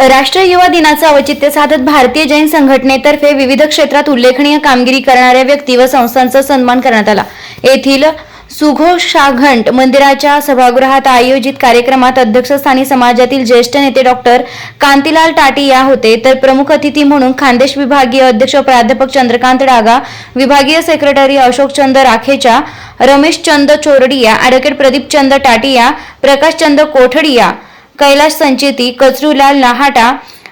राष्ट्रीय युवा दिनाचं औचित्य साधत भारतीय जैन संघटनेतर्फे विविध क्षेत्रात उल्लेखनीय कामगिरी करणाऱ्या व्यक्ती व संस्थांचा सन्मान करण्यात आला. येथील सुघोषाघंट मंदिराच्या सभागृहात आयोजित कार्यक्रमात अध्यक्षस्थानी समाजातील ज्येष्ठ नेते डॉक्टर कांतीलाल टाटिया होते. तर प्रमुख अतिथी म्हणून खानदेश विभागीय अध्यक्ष प्राध्यापक चंद्रकांत डागा विभागीय सेक्रेटरी अशोक चंद राखेचा रमेश चंद चोरडिया ॲडव्होकेट प्रदीप चंद टाटिया प्रकाश चंद कोठडिया कैलाश संचेती कचरूलाल नहाटा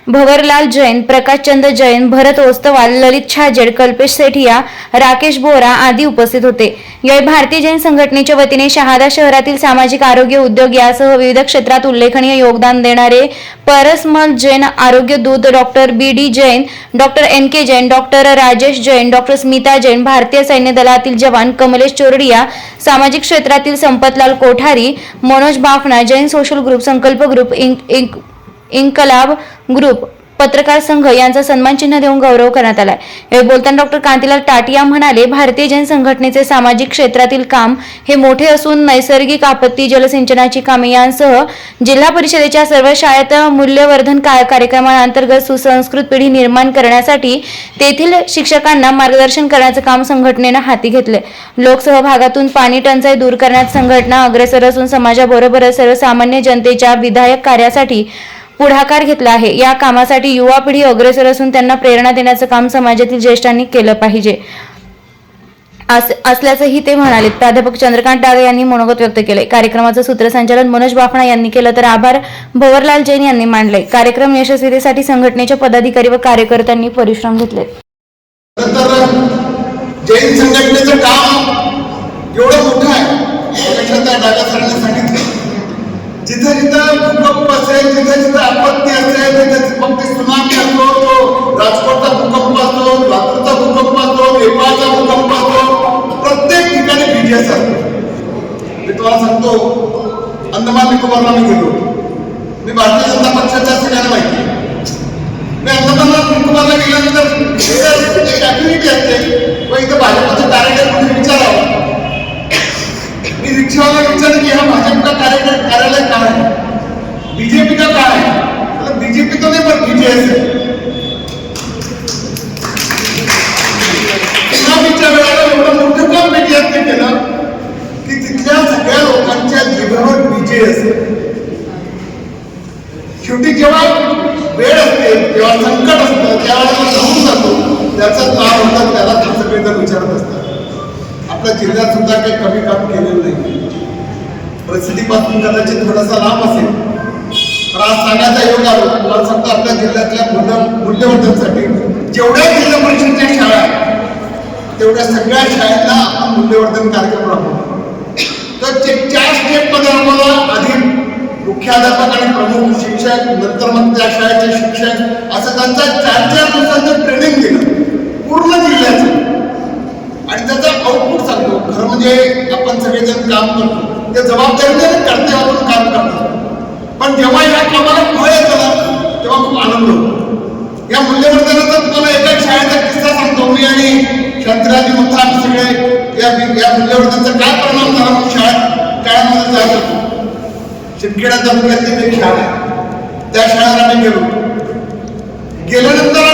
भवरलाल जैन प्रकाशचंद जैन भरत ओस्तवाल ललित छाजेड कल्पेश सेठिया राकेश बोरा आदी उपस्थित होते. यावेळी भारतीय जैन संघटनेच्या वतीने शहादा शहरातील सामाजिक आरोग्य उद्योग यासह विविध क्षेत्रात उल्लेखनीय योगदान देणारे परसमल जैन आरोग्य दूत doctor B D Jain doctor N K Jain doctor Rajesh Jain doctor Smita Jain भारतीय सैन्य दलातील जवान कमलेश चोरडिया सामाजिक क्षेत्रातील Sampatlal Kothari Manoj Bafna Jain social group Sankalp group ink ink Inquilab group पत्रकार संघ यांचा सन्मान चिन्ह देऊन गौरव करण्यात आलाय. यावेळी बोलताना डॉक्टर कांतीलाल टाटिया म्हणाले भारतीय जन संघटनेचे सामाजिक क्षेत्रातील काम हे मोठे असून नैसर्गिक आपत्ती जलसिंचनाची कामे यांसह जिल्हा परिषदेच्या सर्व शाळेत मूल्यवर्धन का- कार्यक्रमांतर्गत सुसंस्कृत पिढी निर्माण करण्यासाठी तेथील शिक्षकांना मार्गदर्शन करण्याचं काम संघटनेनं हाती घेतले लोकसहभागातून पाणी टंचाई दूर करण्यात संघटना अग्रेसर असून समाजाबरोबरच सर्वसामान्य जनतेच्या विधायक कार्यासाठी पुढाकार घेतला आहे. या कामासाठी युवा पिढी अग्रेसर असून त्यांना प्रेरणा देण्याचं काम समाजातील ज्येष्ठांनी केलं पाहिजे. अस- असल्याचंही ते म्हणाले. प्राध्यापक चंद्रकांत डागे यांनी मनोगत व्यक्त केले कार्यक्रमाचं सूत्रसंचालन मनोज बाफणा यांनी केलं तर आभार. भवरलाल जैन यांनी मांडले कार्यक्रम यशस्वीतेसाठी संघटनेच्या पदाधिकारी व कार्यकर्त्यांनी परिश्रम घेतले. जैन संघटनेचं काम एवढं मोठं आहे. सांगितलं जिथं जिथं असेल जिथं आपत्ती असेल तिथं मग ते सुनामी असतो. तो राजकोटचा भूकंप असतो लातूरचा भूकंप असतो नेपाळचा भूकंप असतो. प्रत्येक ठिकाणी बीटीएस असतो. मी तुम्हाला सांगतो अंदमान निकोबारला मी गेलो. वेळ असते संकट असतं त्यावेळेला जाऊन जातो त्याचा त्रास होतात त्याला विचारत असतात आपल्या जिल्ह्यात सुद्धा काही कमी काम केलेलं नाही। परिस्थितीपासून कदाचित थोडासा लांब असेल योग आपल्या जिल्ह्यातल्या मूल्य मूल्यवर्धनसाठी जेवढ्या जिल्हा परिषदच्या शाळा आहेत तेवढ्या सगळ्या शाळांना आपण मूल्यवर्धन कार्यक्रम राबवतो. तर ते चार स्टेपमध्ये आम्हाला आधी मुख्याध्यापक आणि प्रमुख शिक्षक नंतर मग त्या शाळेचे शिक्षक असं त्यांचा चार चार दिवसांचं ट्रेनिंग दिलं पूर्ण जिल्ह्याचं. आणि त्याचा आउटपुट सांगतो. खरं म्हणजे आपण सगळेजण काम करतो. ते जबाबदारीने करते आपण काम करतो पण जेव्हा या कामाला फळ येतं तेव्हा खूप आनंद होतो. या मूल्यवर्धनाचा तुम्हाला एका शाळेचा किस्सा सांगतो. मी आणि शंकराजी मुथा सगळे या या मूल्यवर्धनाचा काय परिणाम झाला म्हणून शाळेत काळामध्ये जात होतो. शिंदखेडा तालुक्यातली एक शाळा आहे. त्या शाळेला आम्ही गेलो. गेल्यानंतर